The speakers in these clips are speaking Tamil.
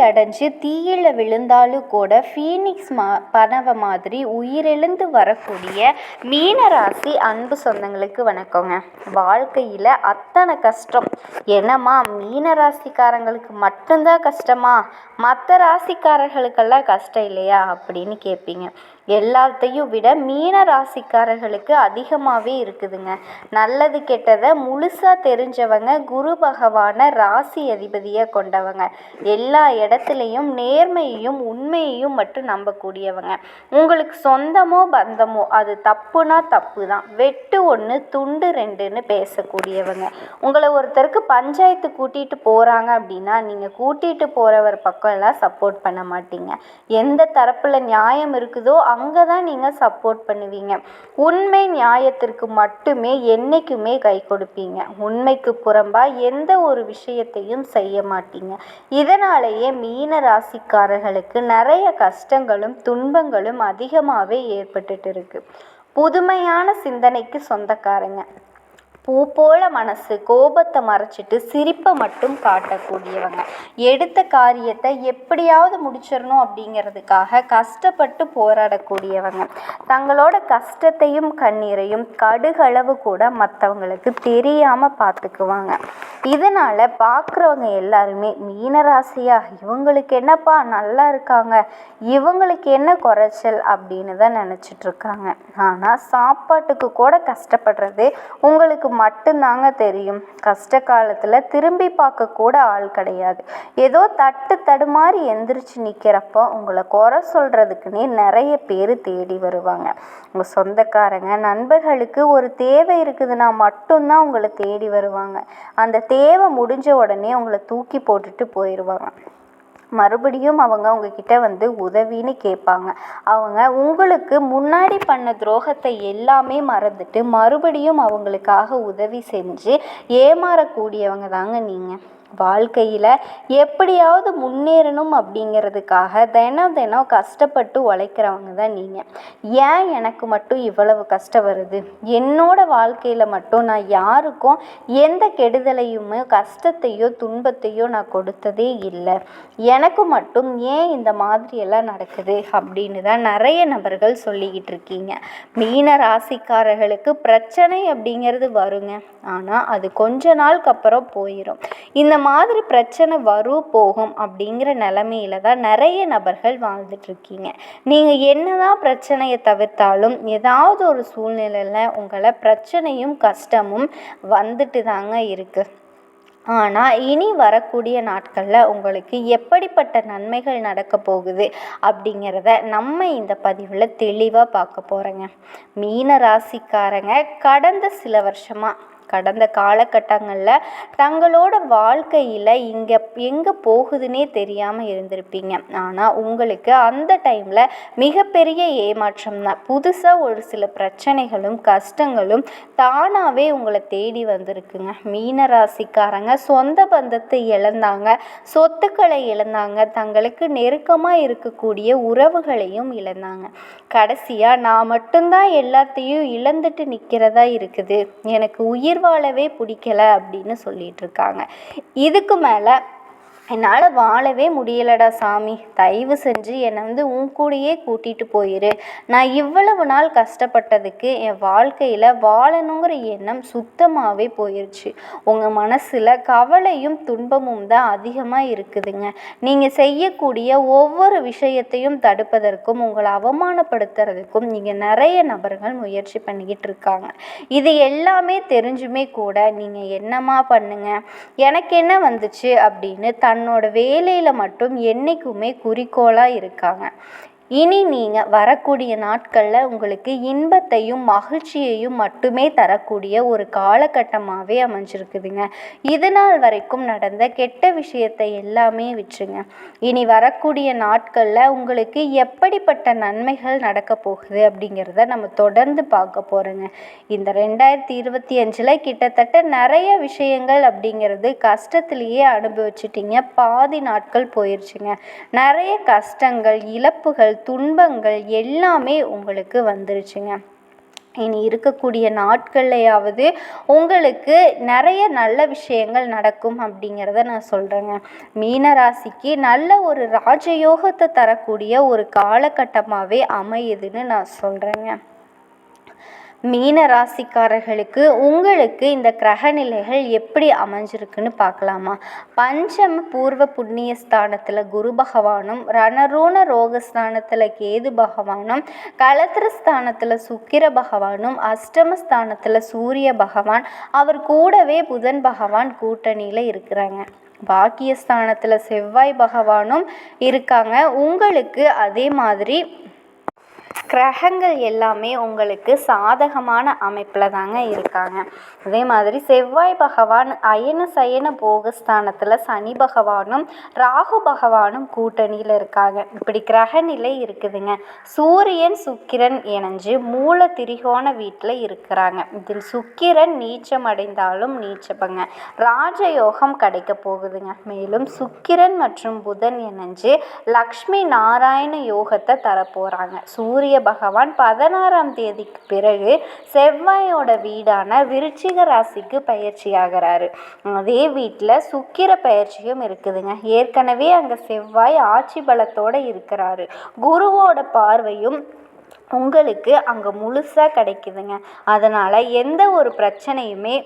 அடைஞ்சு தீயில விழுந்தாலும் கூட ஃபீனிக்ஸ் மா பறவை மாதிரி உயிரெழுந்து வரக்கூடிய மீனராசி அன்பு சொந்தங்களுக்கு வணக்கங்க. வாழ்க்கையில் அத்தனை கஷ்டம். என்னம்மா மீனராசிக்காரங்களுக்கு மட்டும்தான் கஷ்டமா? மற்ற ராசிக்காரர்களுக்கெல்லாம் கஷ்டம் இல்லையா? அப்படின்னு கேட்பீங்க எல்லாத்தையும் விட மீன ராசிக்காரர்களுக்கு அதிகமாகவே இருக்குதுங்க. நல்லது கெட்டதை முழுசாக தெரிஞ்சவங்க குரு பகவான ராசி அதிபதியை கொண்டவங்க. எல்லா இடம் இடத்துலையும் நேர்மையையும் உண்மையையும் மட்டும் நம்பக்கூடியவங்க. உங்களுக்கு சொந்தமோ பந்தமோ அது தப்புனா தப்பு தான் வெட்டு ஒன்று துண்டு ரெண்டுன்னு பேசக்கூடியவங்க. உங்களை ஒருத்தருக்கு பஞ்சாயத்து கூட்டிகிட்டு போகிறாங்க அப்படின்னா நீங்கள் கூட்டிகிட்டு போகிறவர் பக்கம் எல்லாம் சப்போர்ட் பண்ண மாட்டீங்க. எந்த தரப்பில் நியாயம் இருக்குதோ அங்கே தான் நீங்கள் சப்போர்ட் பண்ணுவீங்க. உண்மை நியாயத்திற்கு மட்டுமே என்றைக்குமே கை கொடுப்பீங்க. உண்மைக்கு புறம்பாக எந்த ஒரு விஷயத்தையும் செய்ய மாட்டீங்க. இதனாலேயே மீன ராசிக்காரர்களுக்கு நிறைய கஷ்டங்களும் துன்பங்களும் அதிகமாகவே ஏற்பட்டுட்டு இருக்கு. புதுமையான சிந்தனைக்கு சொந்தக்காரங்க. பூ போல மனசு கோபத்தை மறைச்சிட்டு சிரிப்பை மட்டும் காட்டக்கூடியவங்க. எடுத்த காரியத்தை எப்படியாவது முடிச்சிடணும் அப்படிங்கிறதுக்காக கஷ்டப்பட்டு போராடக்கூடியவங்க. தங்களோட கஷ்டத்தையும் கண்ணீரையும் கடுகளவு கூட மற்றவங்களுக்கு தெரியாமல் பார்த்துக்குவாங்க இதனால் பார்க்குறவங்க எல்லாருமே மீனராசியா இவங்களுக்கு என்னப்பா நல்லா இருக்காங்க இவங்களுக்கு என்ன குறைச்சல் அப்படின்னு தான் நினச்சிட்ருக்காங்க ஆனால் சாப்பாட்டுக்கு கூட கஷ்டப்படுறது உங்களுக்கு மட்டும்தாங்க தெரியும். கஷ்ட காலத்தில் திரும்பி பார்க்க கூட ஆள் கிடையாது. ஏதோ தட்டு தடுமாறி எந்திரிச்சு நிற்கிறப்போ உங்களை குறை சொல்கிறதுக்குன்னே நிறைய பேர் தேடி வருவாங்க. உங்கள் சொந்தக்காரங்க நண்பர்களுக்கு ஒரு தேவை இருக்குதுன்னா மட்டும்தான் உங்களை தேடி வருவாங்க. அந்த தேவை முடிஞ்ச உடனே உங்களை தூக்கி போட்டுட்டு போயிடுவாங்க மறுபடியும் அவங்க உங்ககிட்ட வந்து உதவின்னு கேட்பாங்க. அவங்க உங்களுக்கு முன்னாடி பண்ண துரோகத்தை எல்லாமே மறந்துட்டு மறுபடியும் அவங்களுக்காக உதவி செஞ்சு ஏமாறக்கூடியவங்க தாங்க நீங்கள் வாழ்க்கையில் எப்படியாவது முன்னேறணும் அப்படிங்கிறதுக்காக தினம் தினம் கஷ்டப்பட்டு உழைக்கிறவங்க தான் நீங்கள் ஏன் எனக்கு மட்டும் இவ்வளவு கஷ்டம் வருது? என்னோட வாழ்க்கையில் மட்டும் நான் யாருக்கும் எந்த கெடுதலையுமே கஷ்டத்தையோ துன்பத்தையோ நான் கொடுத்ததே இல்லை. எனக்கு மட்டும் ஏன் இந்த மாதிரியெல்லாம் நடக்குது அப்படின்னு தான் நிறைய நபர்கள் சொல்லிக்கிட்டு இருக்கீங்க. மீன ராசிக்காரர்களுக்கு பிரச்சனை அப்படிங்கிறது வருங்க. ஆனால் அது கொஞ்ச நாளுக்கு அப்புறம் போயிடும் இந்த மாதிரி பிரச்சனை வரும் போகும் அப்படிங்கிற நிலமையில தான் நிறைய நபர்கள் வாழ்ந்துட்டுருக்கீங்க. நீங்கள் என்னதான் பிரச்சனையை தவிர்த்தாலும் ஏதாவது ஒரு சூழ்நிலையில் உங்களை பிரச்சனையும் கஷ்டமும் வந்துட்டு தாங்க இருக்குது ஆனால் இனி வரக்கூடிய நாட்களில் உங்களுக்கு எப்படிப்பட்ட நன்மைகள் நடக்க போகுது அப்படிங்கிறத நம்ம இந்த பதிவில் தெளிவாக பார்க்க போகிறோங்க மீன ராசிக்காரங்க கடந்த சில வருஷமாக கடந்த காலகட்டங்களில் தங்களோட வாழ்க்கையில் இங்கே எங்கே போகுதுன்னே தெரியாமல் இருந்திருப்பீங்க. ஆனால் உங்களுக்கு அந்த டைமில் மிகப்பெரிய ஏமாற்றம் தான். புதுசாக ஒரு சில பிரச்சனைகளும் கஷ்டங்களும் தானாகவே உங்களை தேடி வந்திருக்குங்க. மீனராசிக்காரங்க சொந்த பந்தத்தை இழந்தாங்க சொத்துக்களை இழந்தாங்க தங்களுக்கு நெருக்கமாக இருக்கக்கூடிய உறவுகளையும் இழந்தாங்க. கடைசியாக நான் மட்டும்தான் எல்லாத்தையும் இழந்துட்டு நிற்கிறதா இருக்குது. எனக்கு உயிர் உயிர் வாழவே பிடிக்கல அப்படின்னு சொல்லிட்டு இருக்காங்க. இதுக்கு மேலே என்னால் வாழவே முடியலடா சாமி. தயவு செஞ்சு என்னை வந்து உன் கூடயே கூட்டிகிட்டு போயிரு. நான் இவ்வளவு நாள் கஷ்டப்பட்டதுக்கு என் வாழ்க்கையில் வாழணுங்கிற எண்ணம் சுத்தமாகவே போயிடுச்சு உங்கள் மனசில் கவலையும் துன்பமும் தான் அதிகமாக இருக்குதுங்க. நீங்கள் செய்யக்கூடிய ஒவ்வொரு விஷயத்தையும் தடுப்பதற்கும் உங்களை அவமானப்படுத்துறதுக்கும் நீங்கள் நிறைய நபர்கள் முயற்சி பண்ணிக்கிட்டு இருக்காங்க. இது எல்லாமே தெரிஞ்சுமே கூட நீங்கள் என்னம்மா பண்ணுங்க? எனக்கு என்ன வந்துச்சு அப்படின்னு தன் தன்னோட வேலையில் மட்டும் என்றைக்குமே குறிக்கோளாக இருக்காங்க. இனி நீங்கள் வரக்கூடிய நாட்களில் உங்களுக்கு இன்பத்தையும் மகிழ்ச்சியையும் மட்டுமே தரக்கூடிய ஒரு காலகட்டமாகவே அமைஞ்சிருக்குதுங்க. இது நாள் வரைக்கும் நடந்த கெட்ட விஷயத்தை எல்லாமே விட்டுருங்க. இனி வரக்கூடிய நாட்களில் உங்களுக்கு எப்படிப்பட்ட நன்மைகள் நடக்க போகுது அப்படிங்கிறத நம்ம தொடர்ந்து பார்க்க போகிறோங்க இந்த ரெண்டாயிரத்தி இருபத்தி அஞ்சில் கிட்டத்தட்ட நிறைய விஷயங்கள் அப்படிங்கிறது கஷ்டத்துலேயே அனுபவிச்சிட்டிங்க. பாதி நாட்கள் போயிடுச்சுங்க நிறைய கஷ்டங்கள் இழப்புகள் துன்பங்கள் எல்லாமே உங்களுக்கு வந்துருச்சுங்க. இனி இருக்கக்கூடிய நாட்கள்லையாவது உங்களுக்கு நிறைய நல்ல விஷயங்கள் நடக்கும் அப்படிங்கிறத நான் சொல்கிறேங்க மீனராசிக்கு நல்ல ஒரு ராஜயோகத்தை தரக்கூடிய ஒரு காலகட்டமாகவே அமையுதுன்னு நான் சொல்கிறேங்க மீன ராசிக்காரர்களுக்கு உங்களுக்கு இந்த கிரக நிலைகள் எப்படி அமைஞ்சிருக்குன்னு பார்க்கலாமா? பஞ்சம பூர்வ புண்ணிய ஸ்தானத்தில் குரு பகவானும் ரோக ஸ்தானத்தில் கேது பகவானும் கலத்திரஸ்தானத்தில் சுக்கிர பகவானும் அஷ்டமஸ்தானத்தில் சூரிய பகவான் அவர் கூடவே புதன் பகவான் கூட்டணியில் இருக்கிறாங்க. பாக்கியஸ்தானத்தில் செவ்வாய் பகவானும் இருக்காங்க. உங்களுக்கு அதே மாதிரி கிரகங்கள் எல்லாமே உங்களுக்கு சாதகமான அமைப்பில் தாங்க இருக்காங்க. அதே மாதிரி செவ்வாய் பகவான் அயன சயன போகஸ்தானத்தில் சனி பகவானும் ராகு பகவானும் கூட்டணியில் இருக்காங்க. இப்படி கிரக நிலை இருக்குதுங்க. சூரியன் சுக்கிரன் இணைஞ்சு மூல திரிகோண வீட்டில் இருக்கிறாங்க. இதில் சுக்கிரன் நீச்சம் அடைந்தாலும் நீச்சப்பங்க. ராஜயோகம் கிடைக்க போகுதுங்க. மேலும் சுக்கிரன் மற்றும் புதன் இணைஞ்சு லக்ஷ்மி நாராயண யோகத்தை தரப்போகிறாங்க சூரிய சூரிய பகவான் பதினாறாம் தேதிக்கு பிறகு செவ்வாயோட வீடான விருச்சிக ராசிக்கு பயிற்சி ஆகிறாரு அதே வீட்டில் சுக்கிர பயிற்சியும் இருக்குதுங்க. ஏற்கனவே அங்கே செவ்வாய் ஆட்சி பலத்தோடு இருக்கிறாரு. குருவோட பார்வையும் உங்களுக்கு அங்கே முழுசாக கிடைக்குதுங்க. அதனால் எந்த ஒரு பிரச்சனையுமே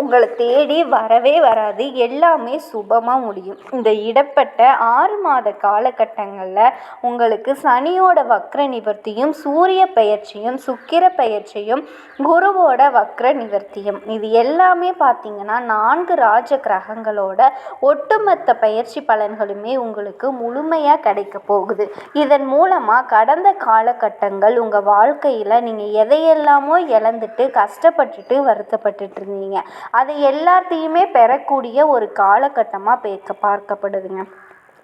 உங்களை தேடி வரவே வராது. எல்லாமே சுபமாக முடியும். இந்த இடப்பட்ட ஆறு மாத காலகட்டங்களில் உங்களுக்கு சனியோட வக்ர நிவர்த்தியும் சூரிய பயிற்சியும் சுக்கிர பயிற்சியும் குருவோட வக்ர நிவர்த்தியும். இது எல்லாமே பார்த்திங்கன்னா நான்கு ராஜ கிரகங்களோட ஒட்டுமொத்த பயிற்சி பலன்களுமே உங்களுக்கு முழுமையாக கிடைக்க போகுது. இதன் மூலமாக கடந்த காலகட்டங்கள் உங்கள் வாழ்க்கையில் நீங்கள் எதையெல்லாமோ இழந்துட்டு கஷ்டப்பட்டுட்டு வருத்தப்பட்டுட்டு இருந்தீங்க. அதை எல்லாத்தையுமே பெறக்கூடிய ஒரு காலகட்டமாக பேக்க பார்க்கப்படுதுங்க.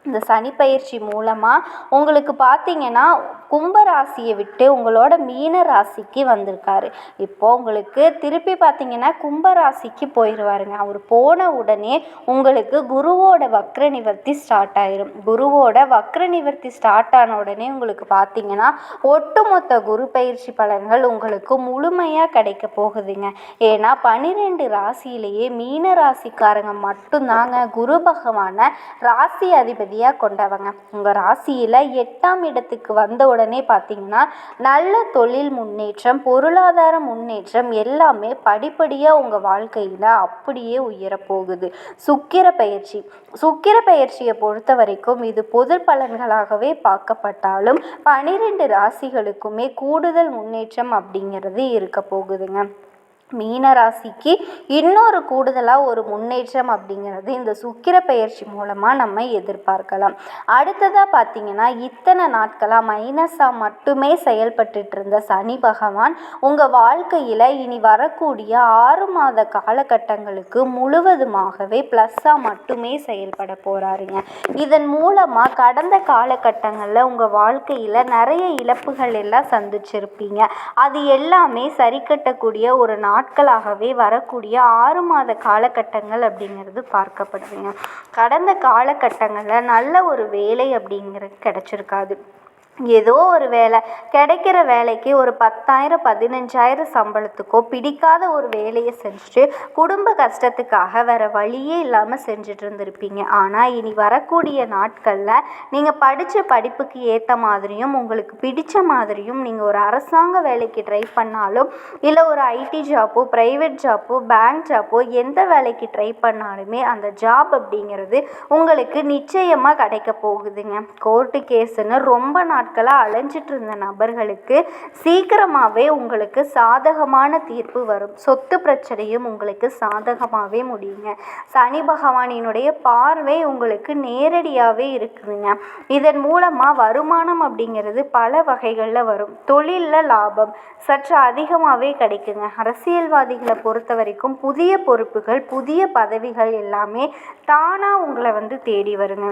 இந்த சனி பயிற்சி மூலமாக உங்களுக்கு பார்த்தீங்கன்னா கும்பராசியை விட்டு உங்களோட மீன ராசிக்கு வந்திருக்காரு. இப்போது உங்களுக்கு திருப்பி பார்த்தீங்கன்னா கும்பராசிக்கு போயிடுவாருங்க அவர் போன உடனே உங்களுக்கு குருவோட வக்ர நிவர்த்தி ஸ்டார்ட் ஆயிரும். குருவோட வக்ர நிவர்த்தி ஸ்டார்ட் ஆன உடனே உங்களுக்கு பார்த்தீங்கன்னா ஒட்டுமொத்த குரு பயிற்சி பலன்கள் உங்களுக்கு முழுமையாக கிடைக்க போகுதுங்க. ஏன்னா பன்னிரெண்டு ராசியிலேயே மீன ராசிக்காரங்க மட்டும்தாங்க குரு பகவான ராசி அதிபதியாக கொண்டவங்க. உங்கள் ராசியில் எட்டாம் இடத்துக்கு வந்த உடனே உடனே பார்த்தீங்கன்னா நல்ல தொழில் முன்னேற்றம் பொருளாதார முன்னேற்றம் எல்லாமே படிப்படியாக உங்கள் வாழ்க்கையில் அப்படியே உயரப்போகுது சுக்கிர பயிற்சி. சுக்கிர பயிற்சியை பொறுத்த வரைக்கும் இது பொது பலன்களாகவே பார்க்கப்பட்டாலும் பனிரெண்டு ராசிகளுக்குமே கூடுதல் முன்னேற்றம் அப்படிங்கிறது இருக்க போகுதுங்க. மீனராசிக்கு இன்னொரு கூடுதலாக ஒரு முன்னேற்றம் அப்படிங்கிறது இந்த சுக்கிர பயிற்சி மூலமாக நம்ம எதிர்பார்க்கலாம். அடுத்ததாக பார்த்தீங்கன்னா இத்தனை நாட்களாக மைனஸாக மட்டுமே செயல்பட்டு இருந்த சனி பகவான் உங்கள் வாழ்க்கையில் இனி வரக்கூடிய ஆறு மாத காலகட்டங்களுக்கு முழுவதுமாகவே ப்ளஸ்ஸாக மட்டுமே செயல்பட போகிறாருங்க இதன் மூலமாக கடந்த காலகட்டங்களில் உங்கள் வாழ்க்கையில் நிறைய இழப்புகள் எல்லாம் சந்திச்சிருப்பீங்க. அது எல்லாமே சரி கட்டக்கூடிய ஒரு நாள் நாட்களாகவே வரக்கூடிய ஆறு மாத காலகட்டங்கள் அப்படிங்கிறது பார்க்கப்படுதுங்க. கடந்த காலகட்டங்களில் நல்ல ஒரு வேலை அப்படிங்கிறது கிடச்சிருக்காது. ஏதோ ஒரு வேலை கிடைக்கிற வேலைக்கு ஒரு பத்தாயிரம் பதினஞ்சாயிரம் சம்பளத்துக்கோ பிடிக்காத ஒரு வேலையை செஞ்சுட்டு குடும்ப கஷ்டத்துக்காக வேறு வழியே இல்லாமல் செஞ்சுட்டு இருந்திருப்பீங்க. ஆனால் இனி வரக்கூடிய நாட்களில் நீங்கள் படித்த படிப்புக்கு ஏற்ற மாதிரியும் உங்களுக்கு பிடித்த மாதிரியும் நீங்கள் ஒரு அரசாங்க வேலைக்கு ட்ரை பண்ணாலும் இல்லை ஒரு ஐடி ஜாப்போ ப்ரைவேட் ஜாப்போ பேங்க் ஜாப்போ எந்த வேலைக்கு ட்ரை பண்ணாலுமே அந்த ஜாப் அப்படிங்கிறது உங்களுக்கு நிச்சயமாக கிடைக்க போகுதுங்க. கோர்ட்டு கேஸுன்னு ரொம்ப நாட்கள் நாட்களாக அலைஞ்சிட்டு இருந்த நபர்களுக்கு சீக்கிரமாகவே உங்களுக்கு சாதகமான தீர்ப்பு வரும். சொத்து பிரச்சனையும் உங்களுக்கு சாதகமாகவே முடியுங்க. சனி பகவானினுடைய பார்வை உங்களுக்கு நேரடியாகவே இருக்குதுங்க. இதன் மூலமாக வருமானம் அப்படிங்கிறது பல வகைகளில் வரும். தொழிலில் லாபம் சற்று அதிகமாகவே கிடைக்குங்க. அரசியல்வாதிகளை பொறுத்த வரைக்கும் புதிய பொறுப்புகள் புதிய பதவிகள் எல்லாமே தானாக உங்களை வந்து தேடி வருங்க.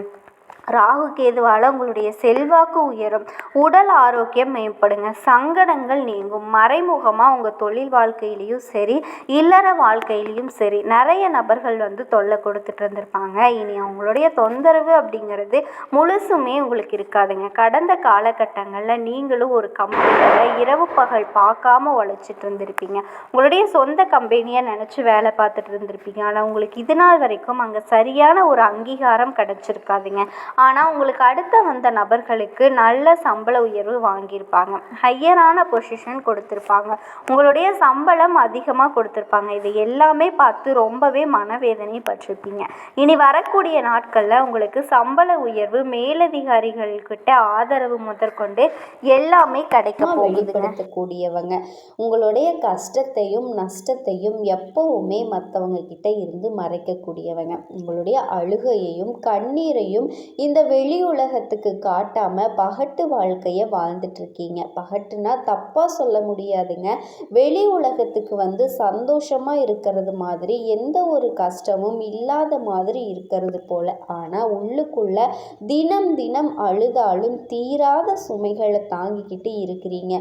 ராகு கேதுவால் உங்களுடைய செல்வாக்கு உயரும். உடல் ஆரோக்கியம் மேம்படுங்க. சங்கடங்கள் நீங்கும். மறைமுகமாக உங்கள் தொழில் வாழ்க்கையிலையும் சரி இல்லற வாழ்க்கையிலையும் சரி நிறைய நபர்கள் வந்து தொல்லை கொடுத்துட்டு இருந்திருப்பாங்க. இனி அவங்களுடைய தொந்தரவு அப்படிங்கிறது முழுசுமே உங்களுக்கு இருக்காதுங்க. கடந்த காலகட்டங்களில் நீங்களும் ஒரு கம்பெனியில் இரவு பகல் பார்க்காம உழைச்சிட்டு இருந்திருப்பீங்க. உங்களுடைய சொந்த கம்பெனியை நினச்சி வேலை பார்த்துட்டு இருந்திருப்பீங்க. ஆனால் உங்களுக்கு இது நாள் வரைக்கும் அங்கே சரியான ஒரு அங்கீகாரம் கிடச்சிருக்காதுங்க. ஆனால் உங்களுக்கு அடுத்த வந்த நபர்களுக்கு நல்ல சம்பள உயர்வு வாங்கியிருப்பாங்க. ஹையரான பொசிஷன் கொடுத்துருப்பாங்க. உங்களுடைய சம்பளம் அதிகமாக கொடுத்துருப்பாங்க. இது எல்லாமே பார்த்து ரொம்பவே மனவேதனை பட்டிருப்பீங்க. இனி வரக்கூடிய நாட்களில் உங்களுக்கு சம்பள உயர்வு மேலதிகாரிகள்கிட்ட ஆதரவு முதற்கொண்டு எல்லாமே கிடைக்க வெளிப்படுத்தக்கூடியவங்க. உங்களுடைய கஷ்டத்தையும் நஷ்டத்தையும் எப்பவுமே மற்றவங்க கிட்ட இருந்து மறைக்கக்கூடியவங்க. உங்களுடைய அழுகையையும் கண்ணீரையும் இந்த வெளி உலகத்துக்கு காட்டாம பகட்டு வாழ்க்கையை வாழ்ந்துட்டு இருக்கீங்க பகட்டுனா தப்பா சொல்ல முடியாதுங்க. வெளி உலகத்துக்கு வந்து சந்தோஷமா இருக்கிறது மாதிரி எந்த ஒரு கஷ்டமும் இல்லாத மாதிரி இருக்கிறது போல. ஆனா உள்ளுக்குள்ள தினம் தினம் அழுதாலும் தீராத சுமைகளை தாங்கிக்கிட்டு இருக்கிறீங்க.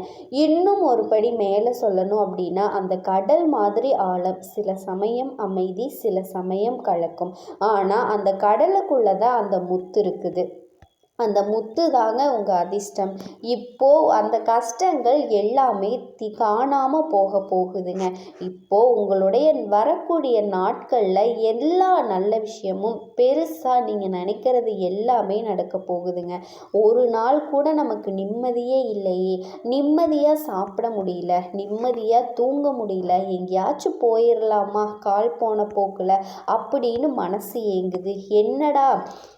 இன்னும் ஒரு படி மேலே சொல்லணும் அப்படின்னா அந்த கடல் மாதிரி ஆழம் சில சமயம் அமைதி சில சமயம் கலக்கும். ஆனால் அந்த கடலுக்குள்ளே தான் அந்த முத்து இருக்குது. அந்த முத்து தாங்க உங்கள் அதிர்ஷ்டம். இப்போது அந்த கஷ்டங்கள் எல்லாமே சக்தி காணாமல் போக போகுதுங்க. இப்போது உங்களுடைய வரக்கூடிய நாட்களில் எல்லா நல்ல விஷயமும் பெருசாக நீங்கள் நினைக்கிறது எல்லாமே நடக்க போகுதுங்க. ஒரு நாள் கூட நமக்கு நிம்மதியே இல்லையே. நிம்மதியாக சாப்பிட முடியல. நிம்மதியாக தூங்க முடியல. எங்கேயாச்சும் போயிடலாமா கால் போன போக்கில் அப்படின்னு மனசு ஏங்குது. என்னடா?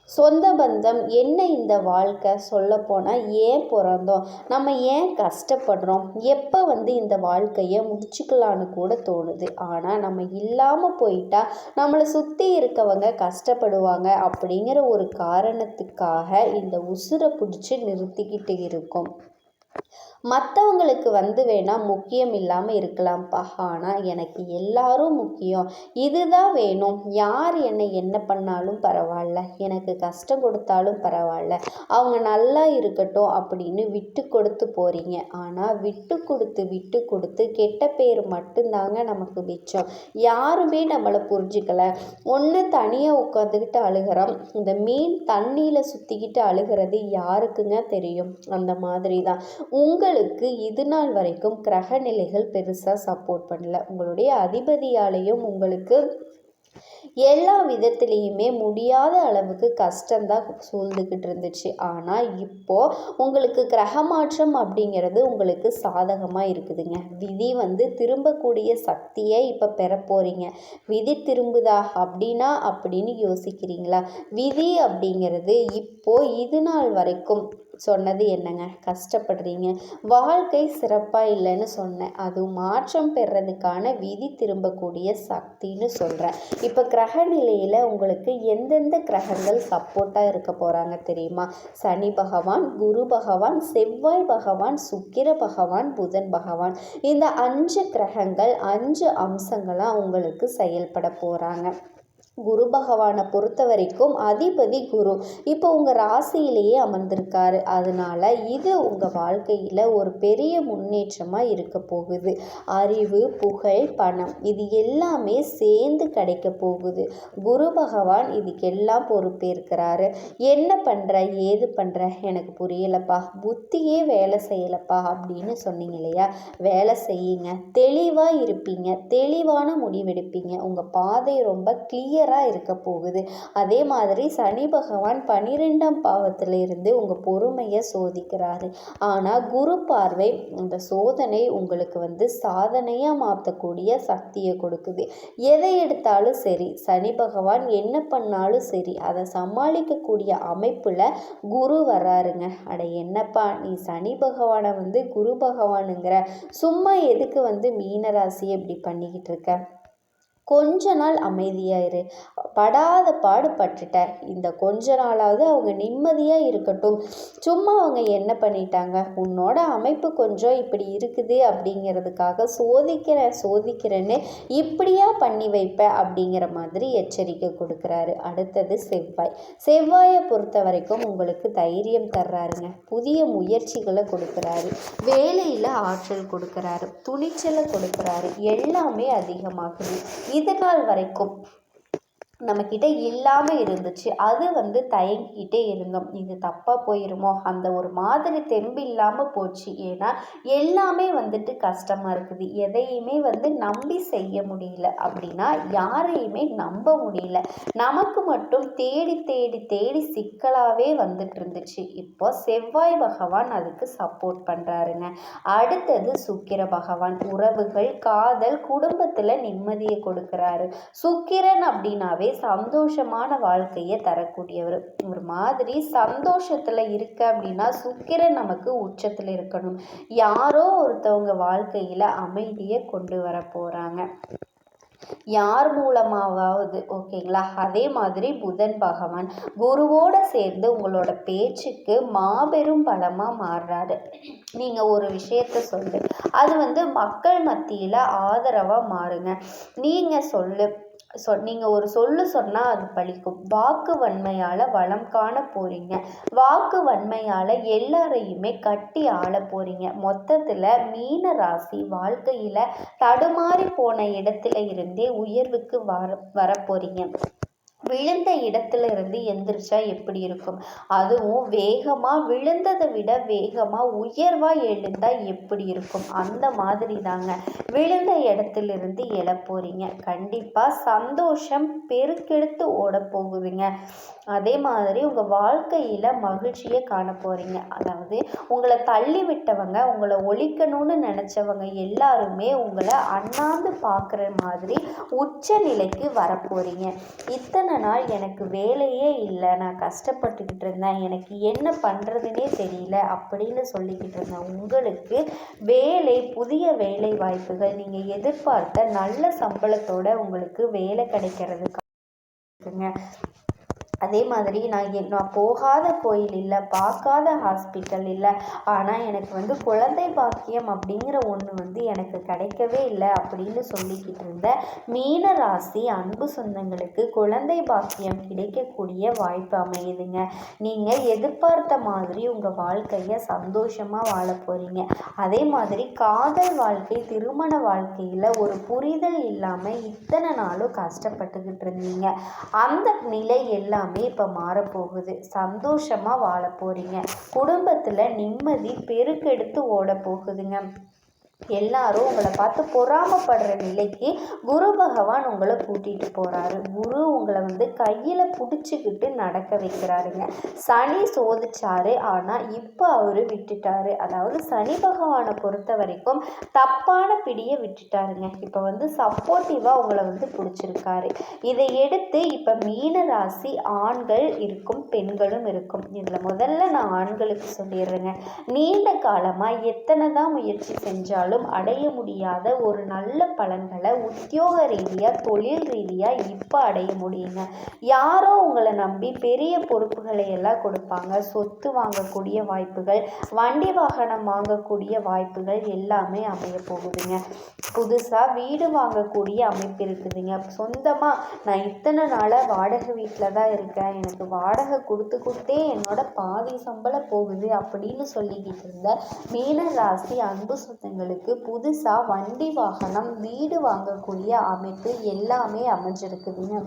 சொந்த பந்தம். என்ன இந்த வாழ்க்கை? சொல்லப்போனால் ஏன் பிறந்தோம்? நம்ம ஏன் கஷ்டப்படுறோம்? எப்போ வந்து இந்த வாழ்க்கையை முடிச்சுக்கலான்னு கூட தோணுது. ஆனால் நம்ம இல்லாமல் போயிட்டா நம்மளை சுற்றி இருக்கவங்க கஷ்டப்படுவாங்க அப்படிங்கிற ஒரு காரணத்துக்காக இந்த உசுரை பிடிச்சி நிறுத்திக்கிட்டு இருக்கும். மற்றவங்களுக்கு வந்து வேணால் முக்கியம் இல்லாமல் இருக்கலாம்ப்பா. ஆனால் எனக்கு எல்லாரும் முக்கியம். இதுதான் வேணும். யார் என்னை என்ன பண்ணாலும் பரவாயில்ல. எனக்கு கஷ்டம் கொடுத்தாலும் பரவாயில்ல. அவங்க நல்லா இருக்கட்டும் அப்படின்னு விட்டு கொடுத்து போகிறீங்க ஆனால் விட்டு கொடுத்து விட்டு கொடுத்து கெட்ட பேர் மட்டும்தாங்க நமக்கு மிச்சம். யாருமே நம்மளை புரிஞ்சுக்கல. ஒன்று தனியாக உட்காந்துக்கிட்டு அழுகிறோம். இந்த மீன் தண்ணியில் சுற்றிக்கிட்டு அழுகிறது யாருக்குங்க தெரியும்? அந்த மாதிரி தான் உங்கள் உங்களுக்கு இது நாள் வரைக்கும் கிரக நிலைகள் பெருசாக சப்போர்ட் பண்ணல. உங்களுடைய அதிபதியாலையும் உங்களுக்கு எல்லா விதத்துலேயுமே முடியாத அளவுக்கு கஷ்டந்தான் சூழ்ந்துக்கிட்டு இருந்துச்சு. ஆனால் இப்போது உங்களுக்கு கிரக மாற்றம் அப்படிங்கிறது உங்களுக்கு சாதகமாக இருக்குதுங்க. விதி வந்து திரும்பக்கூடிய சக்தியை இப்போ பெற போகிறீங்க விதி திரும்புதா அப்படின்னா அப்படின்னு யோசிக்கிறீங்களா? விதி அப்படிங்கிறது இப்போது இது நாள் வரைக்கும் சொன்னது என்னங்க? கஷ்டப்படுறீங்க. வாழ்க்கை சிறப்பாக இல்லைன்னு சொன்னேன். அது மாற்றம் பெறதுக்கான விதி திரும்பக்கூடிய சக்தின்னு சொல்கிறேன் இப்போ கிரக நிலையில் உங்களுக்கு எந்தெந்த கிரகங்கள் சப்போர்ட்டாக இருக்க போகிறாங்க தெரியுமா? சனி பகவான் குரு பகவான் செவ்வாய் பகவான் சுக்கிர பகவான் புதன் பகவான். இந்த அஞ்சு கிரகங்கள் அஞ்சு அம்சங்களாக உங்களுக்கு செயல்பட போகிறாங்க குரு பகவானை பொறுத்த வரைக்கும் அதிபதி குரு. இப்போ உங்கள் ராசியிலேயே அமர்ந்திருக்காரு. அதனால இது உங்கள் வாழ்க்கையில் ஒரு பெரிய முன்னேற்றமாக இருக்க போகுது. அறிவு புகழ் பணம் இது எல்லாமே சேர்ந்து கிடைக்க போகுது. குரு பகவான் இதுக்கெல்லாம் பொறுப்பேற்கிறாரு. என்ன பண்ணுற ஏது பண்ணுற எனக்கு புரியலப்பா. புத்தியே வேலை செய்யலப்பா அப்படின்னு சொன்னீங்க இல்லையா? வேலை செய்யுங்க. தெளிவாக இருப்பீங்க. தெளிவான முடிவெடுப்பீங்க. உங்கள் பாதை ரொம்ப கிளியர் கிளியராக இருக்க போகுது. அதே மாதிரி சனி பகவான் பன்னிரெண்டாம் பாவத்தில் இருந்து உங்கள் பொறுமையை சோதிக்கிறாரு. ஆனால் குரு பார்வை அந்த சோதனை உங்களுக்கு வந்து சாதனையாக மாற்றக்கூடிய சக்தியை கொடுக்குது. எதை எடுத்தாலும் சரி சனி பகவான் என்ன பண்ணாலும் சரி அதை சமாளிக்கக்கூடிய அமைப்பில் குரு வராருங்க அட என்னப்பா நீ சனி பகவானை வந்து குரு பகவானுங்கிற சும்மா எதுக்கு வந்து மீனராசி இப்படி பண்ணிக்கிட்டு இருக்க? கொஞ்ச நாள் அமைதியாக இரு. படாத பாடு பட்டுட்ட இந்த கொஞ்ச நாளாவது அவங்க நிம்மதியாக இருக்கட்டும். சும்மா அவங்க என்ன பண்ணிட்டாங்க? உன்னோட அமைப்பு கொஞ்சம் இப்படி இருக்குது அப்படிங்கிறதுக்காக சோதிக்கிறேன் சோதிக்கிறேன்னு இப்படியா பண்ணி வைப்ப அப்படிங்கிற மாதிரி எச்சரிக்கை கொடுக்குறாரு அடுத்தது செவ்வாய். செவ்வாயை பொறுத்த வரைக்கும் உங்களுக்கு தைரியம் தர்றாருங்க. புதிய முயற்சிகளை கொடுக்குறாரு. வேலையில் ஆற்றல் கொடுக்குறாரு. துணிச்சலை கொடுக்குறாரு. எல்லாமே அதிகமாகுது. இது வரைக்கும். நம்மக்கிட்ட இல்லாமல் இருந்துச்சு. அது வந்து தயங்கிக்கிட்டே இருந்தோம். இது தப்பாக போயிருமோ? அந்த ஒரு மாதிரி தெம்பு இல்லாமல் போச்சு. ஏன்னா எல்லாமே வந்துட்டு கஷ்டமாக இருக்குது. எதையுமே வந்து நம்பி செய்ய முடியல. அப்படின்னா யாரையுமே நம்ப முடியல. நமக்கு மட்டும் தேடி தேடி தேடி சிக்கலாகவே வந்துட்டு இருந்துச்சு. இப்போ செவ்வாய் பகவான் அதுக்கு சப்போர்ட் பண்ணுறாருங்க அடுத்தது சுக்கிர பகவான். உறவுகள் காதல் குடும்பத்தில் நிம்மதியை கொடுக்குறாரு. சுக்கிரன் அப்படின்னாவே சந்தோஷமான வாழ்க்கையை தரக்கூடியவர். ஒரு மாதிரி சந்தோஷத்தில் இருக்க அப்படின்னா சுக்கிரன் நமக்கு உச்சத்தில் இருக்கணும். யாரோ ஒருத்தவங்க வாழ்க்கையில் அமைதியை கொண்டு வர போகிறாங்க யார் மூலமாவது ஓகேங்களா? அதே மாதிரி புதன் பகவான் குருவோட சேர்ந்து உங்களோட பேச்சுக்கு மாபெரும் பலமாக மாறுறாரு. நீங்கள் ஒரு விஷயத்த சொல்லு. அது வந்து மக்கள் மத்தியில் ஆதரவாக மாறுங்க. நீங்கள் சொல்லு. சொ நீங்கள் ஒரு சொல்லு சொன்னால் அது பலிக்கும் வாக்கு வன்மையால் வளம் காண போகிறீங்க வாக்கு வன்மையால் எல்லாரையுமே கட்டி ஆள போகிறீங்க மொத்தத்தில் மீன ராசி வாழ்க்கையில் தடுமாறி போன இடத்துல இருந்தே உயர்வுக்கு வர வரப்போகிறீங்க விழுந்த இடத்துல இருந்து எந்திரிச்சா எப்படி இருக்கும்? அதுவும் வேகமாக விழுந்ததை விட வேகமாக உயர்வாக எழுந்தால் எப்படி இருக்கும்? அந்த மாதிரி தாங்க. விழுந்த இடத்துலேருந்து இருந்து போகிறீங்க கண்டிப்பாக சந்தோஷம் பெருக்கெடுத்து ஓட போகுதுங்க. அதே மாதிரி உங்கள் வாழ்க்கையில் மகிழ்ச்சியை காண போகிறீங்க அதாவது உங்களை தள்ளி விட்டவங்க உங்களை ஒழிக்கணும்னு நினச்சவங்க எல்லாருமே உங்களை அண்ணாந்து பார்க்குற மாதிரி உச்ச நிலைக்கு வரப்போகிறீங்க இத்தனை நாள் எனக்கு வேலையே இல்லை. நான் கஷ்டப்பட்டுக்கிட்டு இருந்தேன். எனக்கு என்ன பண்ணுறதுனே தெரியல அப்படின்னு சொல்லிக்கிட்டு இருந்தேன் உங்களுக்கு வேலை புதிய வேலை வாய்ப்புகள் நீங்கள் எதிர்பார்த்த நல்ல சம்பளத்தோட உங்களுக்கு வேலை கிடைக்கிறதுக்கு இருக்குங்க அதே மாதிரி நான் என் நான் போகாத கோயில் இல்லை பார்க்காத ஹாஸ்பிட்டல் இல்லை ஆனால் எனக்கு வந்து குழந்தை பாக்கியம் அப்படிங்கிற ஒன்று வந்து எனக்கு கிடைக்கவே இல்லை அப்படின்னு சொல்லிக்கிட்டு இருந்த மீன ராசி அன்பு சொந்தங்களுக்கு குழந்தை பாக்கியம் கிடைக்கக்கூடிய வாய்ப்பு அமையுதுங்க. நீங்கள் எதிர்பார்த்த மாதிரி உங்கள் வாழ்க்கையை சந்தோஷமாக வாழ போகிறீங்க அதே மாதிரி காதல் வாழ்க்கை திருமண வாழ்க்கையில் ஒரு புரிதல் இல்லாமல் இத்தனை நாளும் கஷ்டப்பட்டுக்கிட்டு இருந்தீங்க. அந்த நிலை எல்லாம் எல்லாமே இப்போ மாறப்போகுது. சந்தோஷமாக வாழ போகிறீங்க குடும்பத்தில் நிம்மதி பெருக்கெடுத்து ஓட போகுதுங்க. எல்லாரும் உங்களை பார்த்து பொறாமப்படுற நிலைக்கு குரு பகவான் உங்களை கூட்டிகிட்டு போகிறாரு குரு உங்களை வந்து கையில் பிடிச்சிக்கிட்டு நடக்க வைக்கிறாருங்க. சனி சோதிச்சாரு ஆனால் இப்போ அவர் விட்டுட்டாரு. அதாவது சனி பகவானை பொறுத்த வரைக்கும் தப்பான பிடியை விட்டுட்டாருங்க. இப்போ வந்து சப்போர்ட்டிவாக உங்களை வந்து பிடிச்சிருக்காரு. இதை எடுத்து இப்போ மீன ராசி ஆண்கள் இருக்கும் பெண்களும் இருக்கும். இதில் முதல்ல நான் ஆண்களுக்கு சொல்லிடுறேங்க. நீண்ட காலமாக எத்தனை தான் முயற்சி செஞ்சாலும் யாராலும் அடைய முடியாத ஒரு நல்ல பலன்களை உத்தியோக ரீதியாக தொழில் ரீதியாக இப்போ அடைய முடியுங்க. யாரோ உங்களை நம்பி பெரிய பொறுப்புகளை எல்லாம் கொடுப்பாங்க. சொத்து வாங்கக்கூடிய வாய்ப்புகள் வண்டி வாகனம் வாங்கக்கூடிய வாய்ப்புகள் எல்லாமே அமைய போகுதுங்க. புதுசாக வீடு வாங்கக்கூடிய அமைப்பு இருக்குதுங்க. சொந்தமாக நான் இத்தனை நாளாக வாடகை வீட்டில் தான் இருக்கேன். எனக்கு வாடகை கொடுத்து கொடுத்தே என்னோட பாதி சம்பளம் போகுது அப்படின்னு சொல்லிக்கிட்டு இருந்த மீன ராசி அன்பு சொந்தங்களுக்கு அவங்களுக்கு புதுசாக வண்டி வாகனம் வீடு வாங்கக்கூடிய அமைப்பு எல்லாமே அமைஞ்சிருக்குதுங்க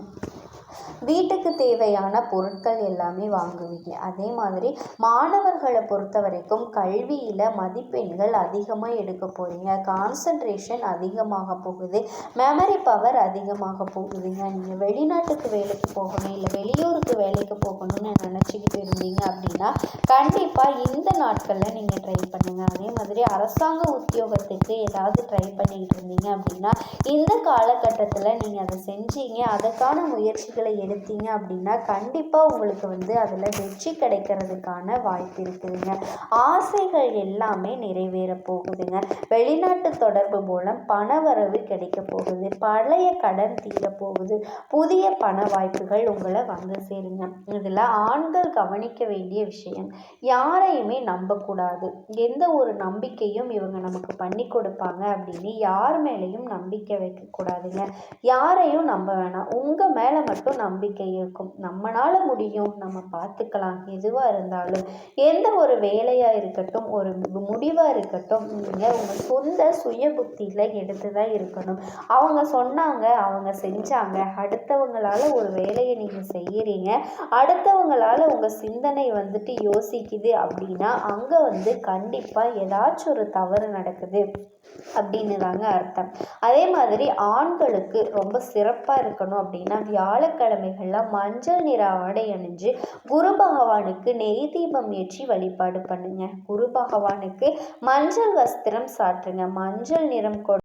வீட்டுக்கு தேவையான பொருட்கள் எல்லாமே வாங்குவீங்க. அதே மாதிரி மாணவர்களை பொறுத்த வரைக்கும் கல்வியில் மதிப்பெண்கள் அதிகமாக எடுக்க போகிறீங்க கான்சன்ட்ரேஷன் அதிகமாக போகுது. மெமரி பவர் அதிகமாக போகுதுங்க. நீங்கள் வெளிநாட்டுக்கு வேலைக்கு போகணும் இல்லை வெளியூருக்கு வேலைக்கு போகணும்னு நினச்சிக்கிட்டு இருந்தீங்க அப்படின்னா கண்டிப்பாக இந்த நாட்களில் நீங்கள் ட்ரை பண்ணுங்கள் அதே மாதிரி அரசாங்க உத்தியோகத்துக்கு ஏதாவது ட்ரை பண்ணிக்கிட்டு இருந்தீங்க அப்படின்னா இந்த காலகட்டத்தில் நீங்கள் அதை செஞ்சீங்க. அதுக்கான முயற்சிகள் முயற்சிகளை எடுத்தீங்க அப்படின்னா கண்டிப்பாக உங்களுக்கு வந்து அதில் வெற்றி கிடைக்கிறதுக்கான வாய்ப்பு இருக்குதுங்க. ஆசைகள் எல்லாமே நிறைவேற போகுதுங்க. வெளிநாட்டு தொடர்பு மூலம் பணவரவு கிடைக்க போகுது. பழைய கடன் தீர போகுது. புதிய பண வாய்ப்புகள் உங்களை வந்து சேருங்க. இதில் ஆண்கள் கவனிக்க வேண்டிய விஷயம் யாரையுமே நம்பக்கூடாது. எந்த ஒரு நம்பிக்கையும் இவங்க நமக்கு பண்ணி கொடுப்பாங்க அப்படின்னு யார் மேலேயும் நம்பிக்கை வைக்கக்கூடாதுங்க யாரையும் நம்ப வேணாம். உங்கள் மேலே மட்டும் நம்பிக்கை இருக்கும். நம்மளால் முடியும். நம்ம பார்த்துக்கலாம். எதுவாக இருந்தாலும் எந்த ஒரு வேலையாக இருக்கட்டும் ஒரு முடிவாக இருக்கட்டும் நீங்கள் உங்கள் சொந்த சுய புத்தியில் எடுத்து தான் இருக்கணும். அவங்க சொன்னாங்க அவங்க செஞ்சாங்க. அடுத்தவங்களால் ஒரு வேலையை நீங்கள் செய்கிறீங்க அடுத்தவங்களால் உங்கள் சிந்தனை வந்துட்டு யோசிக்குது அப்படின்னா அங்கே வந்து கண்டிப்பாக ஏதாச்சும் ஒரு தவறு நடக்குது அப்படின்னு தாங்க அர்த்தம். அதே மாதிரி ஆண்களுக்கு ரொம்ப சிறப்பாக இருக்கணும் அப்படின்னா வியாழக்கிழமைகளில் மஞ்சள் நிற ஆடை அணிஞ்சு குரு பகவானுக்கு நெய் தீபம் ஏற்றி வழிபாடு பண்ணுங்க. குரு பகவானுக்கு மஞ்சள் வஸ்திரம் சாற்றுங்க. மஞ்சள் நிறம் கொ